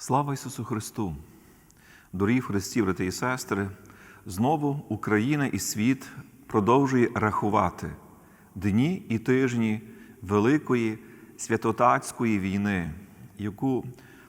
Слава Ісусу Христу! Дорогі Христі, брати і сестри, знову Україна і світ продовжує рахувати дні і тижні Великої святотатської війни, яку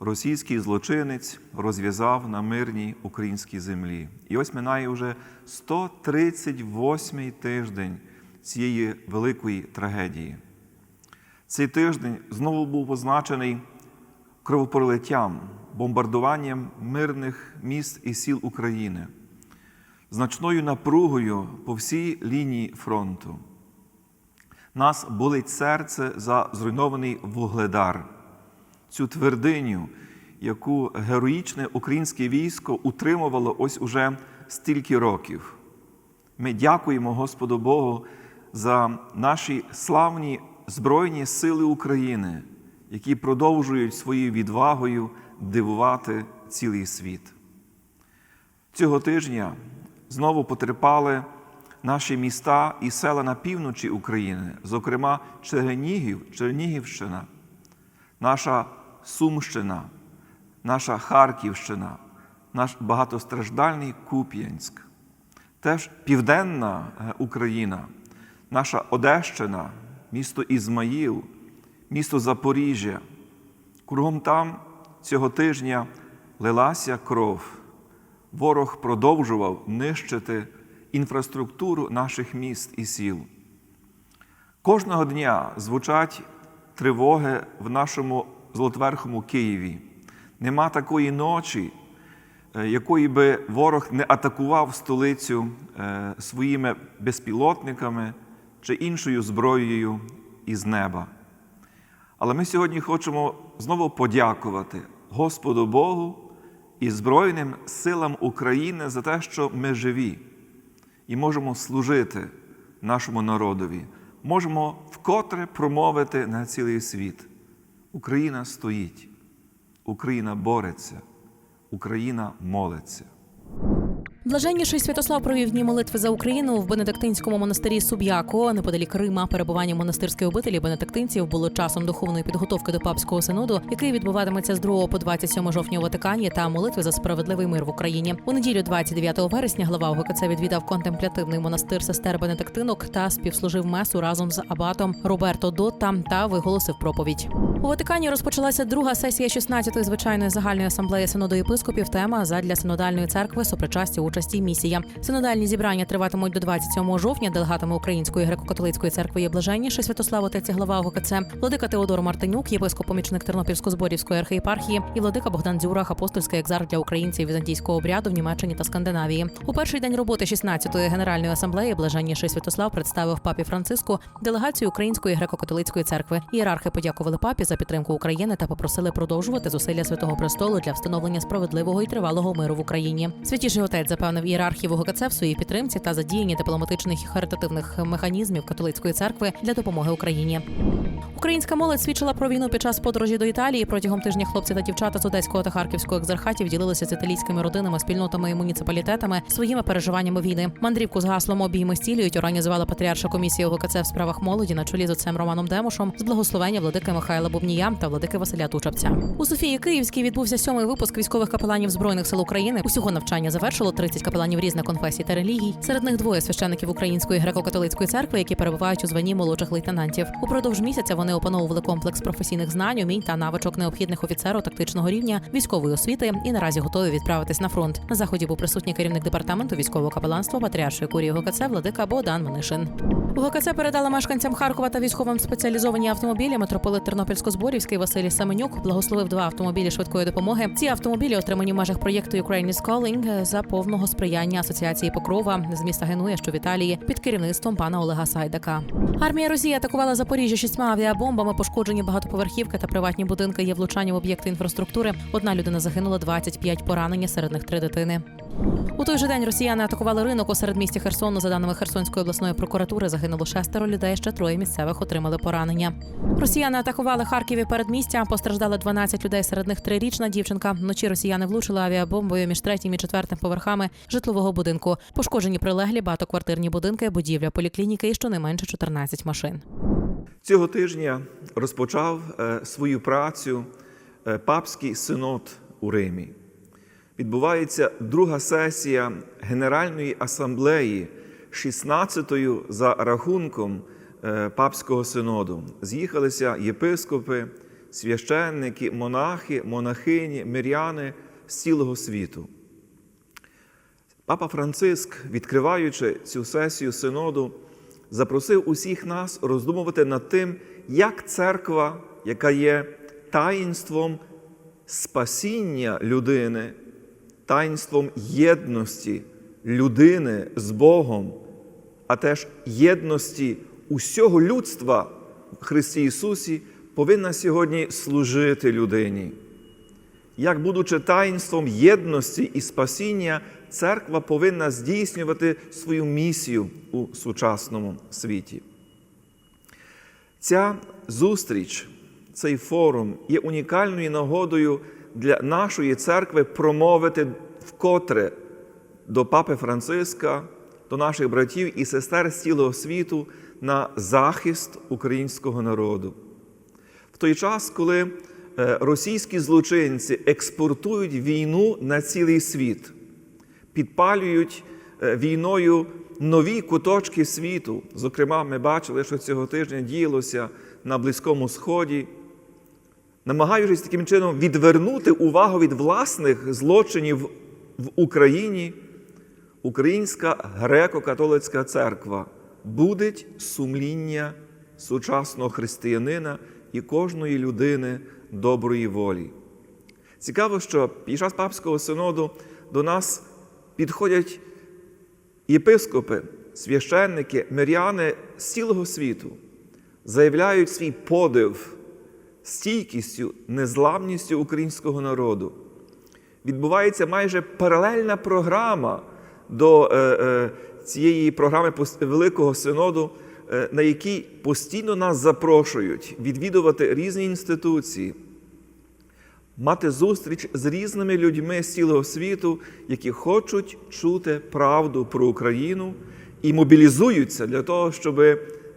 російський злочинець розв'язав на мирній українській землі. І ось минає вже 138-й тиждень цієї великої трагедії. Цей тиждень знову був позначений кровопролиттям, бомбардуванням мирних міст і сіл України, значною напругою по всій лінії фронту. Нас болить серце за зруйнований вугледар, цю твердиню, яку героїчне українське військо утримувало ось уже стільки років. Ми дякуємо Господу Богу за наші славні Збройні Сили України, які продовжують своєю відвагою дивувати цілий світ. Цього тижня знову потерпали наші міста і села на півночі України, зокрема Чернігів, Чернігівщина, наша Сумщина, наша Харківщина, наш багатостраждальний Куп'янськ, теж Південна е, Україна, наша Одещина, місто Ізмаїл, місто Запоріжжя. Кругом там цього тижня лилася кров. Ворог продовжував нищити інфраструктуру наших міст і сіл. Кожного дня звучать тривоги в нашому Золотверхому Києві. Нема такої ночі, е, якої би ворог не атакував столицю е, своїми безпілотниками чи іншою зброєю із неба. Але ми сьогодні хочемо знову подякувати Господу Богу і Збройним силам України за те, що ми живі і можемо служити нашому народові, можемо вкотре промовити на цілий світ. Україна стоїть, Україна бореться, Україна молиться. Блаженніший Святослав провів дні молитви за Україну в Бенедиктинському монастирі Суб'яко неподалік Рима. Перебування в монастирській обителі бенедиктинців було часом духовної підготовки до папського синоду, який відбуватиметься з 2 по 27 жовтня у Ватикані, та молитви за справедливий мир в Україні. У неділю, 29 вересня, глава ОГКЦ відвідав контемплятивний монастир сестер Бенедиктинок та співслужив месу разом з абатом Роберто Дотта та виголосив проповідь. У Ватикані розпочалася друга сесія 16-ї звичайної загальної асамблеї синоду єпископів. Тема задля синодальної церкви сопричасті участі місія. Синодальні зібрання триватимуть до 27 жовтня. Делегатами Української греко-католицької церкви є блаженніше Святослав Отець глава ОГКЦ, владика Теодор Мартинюк, єпископ-помічник Тернопільсько-Зборівської архієпархії і владика Богдан Дзюрах, апостольський екзарх для українців візантійського обряду в Німеччині та Скандинавії. У перший день роботи 16-ї генеральної асамблеї блаженніший Святослав представив папі Франциску делегацію Української греко-католицької церкви. Ієрархи подякували папі за підтримку України та попросили продовжувати зусилля святого престолу для встановлення справедливого і тривалого миру в Україні. Святіший отець запевнив ієрархів ОГКЦ в своїй підтримці та задіянні дипломатичних і харитативних механізмів католицької церкви для допомоги Україні. Українська молодь свідчила про війну під час подорожі до Італії. Протягом тижня хлопці та дівчата з Одеського та Харківського екзархатів ділилися з італійськими родинами, спільнотами і муніципалітетами своїми переживаннями війни. Мандрівку з гаслом обійми стілюють організувала патріарша комісія ОГКЦ в справах молоді на чолі з отцем Романом Демушем з благословення владики Михайла Бубнія та владики Василя Тучапця. У Софії Київській відбувся сьомий випуск військових капеланів збройних сил України. Усього навчання завершило 30 капеланів різних конфесій та релігій. Серед них двоє священиків Української греко-католицької церкви, які перебувають у званні молодших лейтенантів. Упродовж місяця вони опановували комплекс професійних знань, умінь та навичок необхідних офіцеру тактичного рівня, військової освіти і наразі готові відправитись на фронт. На заході був присутній керівник департаменту військового капеланства Патріаршої курії ГКЦ Владика Богдан Манишин. ГКЦ передала мешканцям Харкова та військовим спеціалізовані автомобілі. Митрополит Тернопільсько-Зборівський Василій Семенюк благословив два автомобілі швидкої допомоги. Ці автомобілі отримані в межах проєкту Ukraine is Calling за повного сприяння асоціації Покрова з міста Генуя, що в Італії, під керівництвом пана Олега Сайдака. Армія Росії атакувала Запоріжжя шістьма авіабомбами. Пошкоджені багатоповерхівки та приватні будинки. Є влучання в об'єкти інфраструктури. Одна людина загинула, 25 поранені, серед них три дитини. У той же день росіяни атакували ринок у середмісті Херсону. За даними Херсонської обласної прокуратури, загинуло шестеро людей. Ще троє місцевих отримали поранення. Росіяни атакували Харків і передмістя. Постраждали 12 людей. Серед них трирічна дівчинка. Вночі росіяни влучили авіабомбою між третім і четвертим поверхами житлового будинку. Пошкоджені прилеглі багатоквартирні будинки, будівля поліклініки і щонайменше 14 машин. Цього тижня розпочав е, свою працю е, папський синод у Римі. Відбувається друга сесія Генеральної асамблеї, 16-ю за рахунком е, Папського синоду. З'їхалися єпископи, священники, монахи, монахині, миряни з цілого світу. Папа Франциск, відкриваючи цю сесію синоду, запросив усіх нас роздумувати над тим, як церква, яка є таїнством спасіння людини, таїнством єдності людини з Богом, а теж єдності усього людства в Христі Ісусі, повинна сьогодні служити людині. Як, будучи таїнством єдності і спасіння, церква повинна здійснювати свою місію у сучасному світі. Ця зустріч, цей форум є унікальною нагодою для нашої церкви промовити вкотре до Папи Франциска, до наших братів і сестер з цілого світу на захист українського народу. В той час, коли е, російські злочинці експортують війну на цілий світ, підпалюють е, війною нові куточки світу. Зокрема, ми бачили, що цього тижня діялося на Близькому Сході, намагаючись таким чином відвернути увагу від власних злочинів в Україні, Українська греко-католицька церква будить сумління сучасного християнина і кожної людини доброї волі. Цікаво, що під час папського синоду до нас підходять єпископи, священники, миряни з цілого світу, заявляють свій подив стійкістю, незламністю українського народу. Відбувається майже паралельна програма до е, е, цієї програми Великого Синоду, е, на якій постійно нас запрошують відвідувати різні інституції, мати зустріч з різними людьми з цілого світу, які хочуть чути правду про Україну і мобілізуються для того, щоб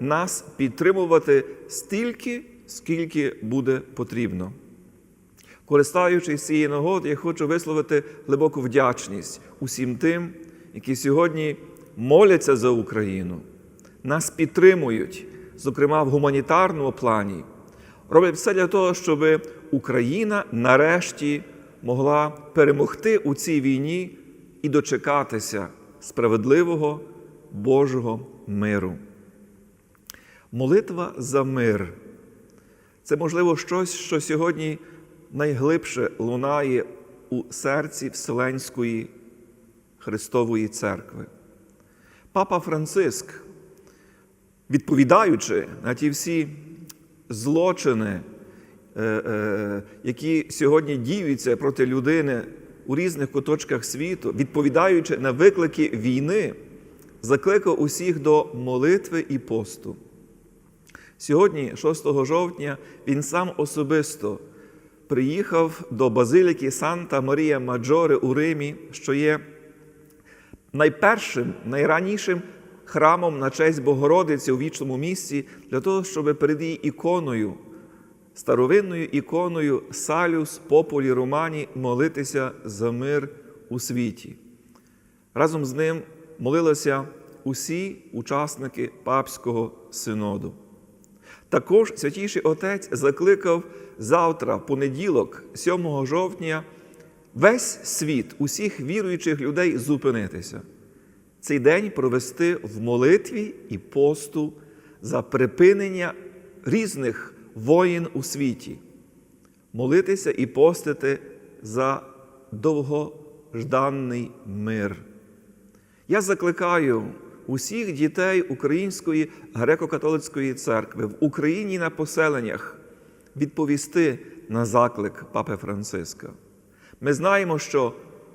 нас підтримувати стільки, скільки буде потрібно. Користаючись цієї нагоди, я хочу висловити глибоку вдячність усім тим, які сьогодні моляться за Україну, нас підтримують, зокрема в гуманітарному плані, роблять все для того, щоб Україна нарешті могла перемогти у цій війні і дочекатися справедливого Божого миру. Молитва за мир це, можливо, щось, що сьогодні найглибше лунає у серці Вселенської Христової Церкви. Папа Франциск, відповідаючи на ті всі злочини, е, е, які сьогодні діються проти людини у різних куточках світу, відповідаючи на виклики війни, закликав усіх до молитви і посту. Сьогодні, 6 жовтня, він сам особисто приїхав до базиліки Санта Марія Маджоре у Римі, що є найпершим, найранішим храмом на честь Богородиці у вічному місці, для того, щоб перед її іконою, старовинною іконою Салюс Пополі Романі молитися за мир у світі. Разом з ним молилися усі учасники Папського синоду. Також Святійший Отець закликав завтра, понеділок, 7 жовтня, весь світ, усіх віруючих людей зупинитися. Цей день провести в молитві і посту за припинення різних воїн у світі, молитися і постити за довгожданий мир. Я закликаю усіх дітей Української греко-католицької церкви в Україні на поселеннях відповісти на заклик Папи Франциска. Ми знаємо, що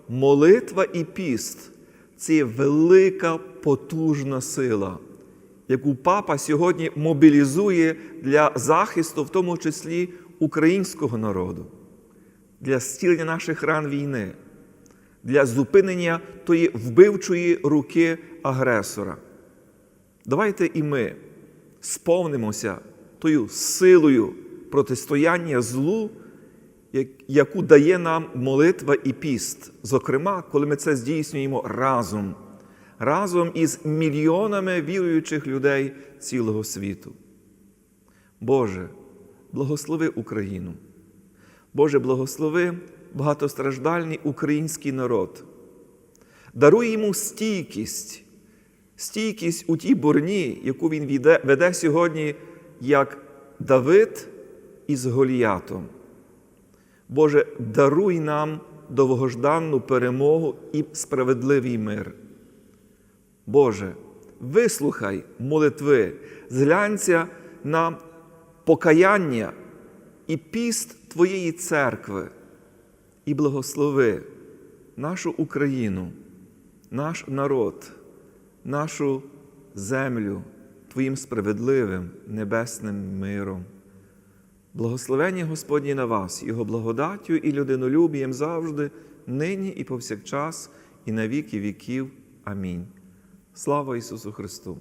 молитва і піст це велика потужна сила, яку папа сьогодні мобілізує для захисту, в тому числі українського народу, для зцілення наших ран війни, для зупинення тої вбивчої руки агресора. Давайте і ми сповнимося тою силою протистояння злу, яку дає нам молитва і піст. Зокрема, коли ми це здійснюємо разом, разом із мільйонами віруючих людей цілого світу. Боже, благослови Україну. Боже, благослови багатостраждальний український народ. Даруй йому стійкість, стійкість у тій борні, яку він веде, веде сьогодні, як Давид із Голіятом. Боже, даруй нам довгожданну перемогу і справедливий мир. Боже, вислухай молитви, зглянься на покаяння і піст Твоєї церкви, і благослови нашу Україну, наш народ, нашу землю Твоїм справедливим небесним миром. Благословення Господнє на вас, Його благодаттю і людинолюбієм завжди, нині і повсякчас, і на віки віків. Амінь. Слава Ісусу Христу!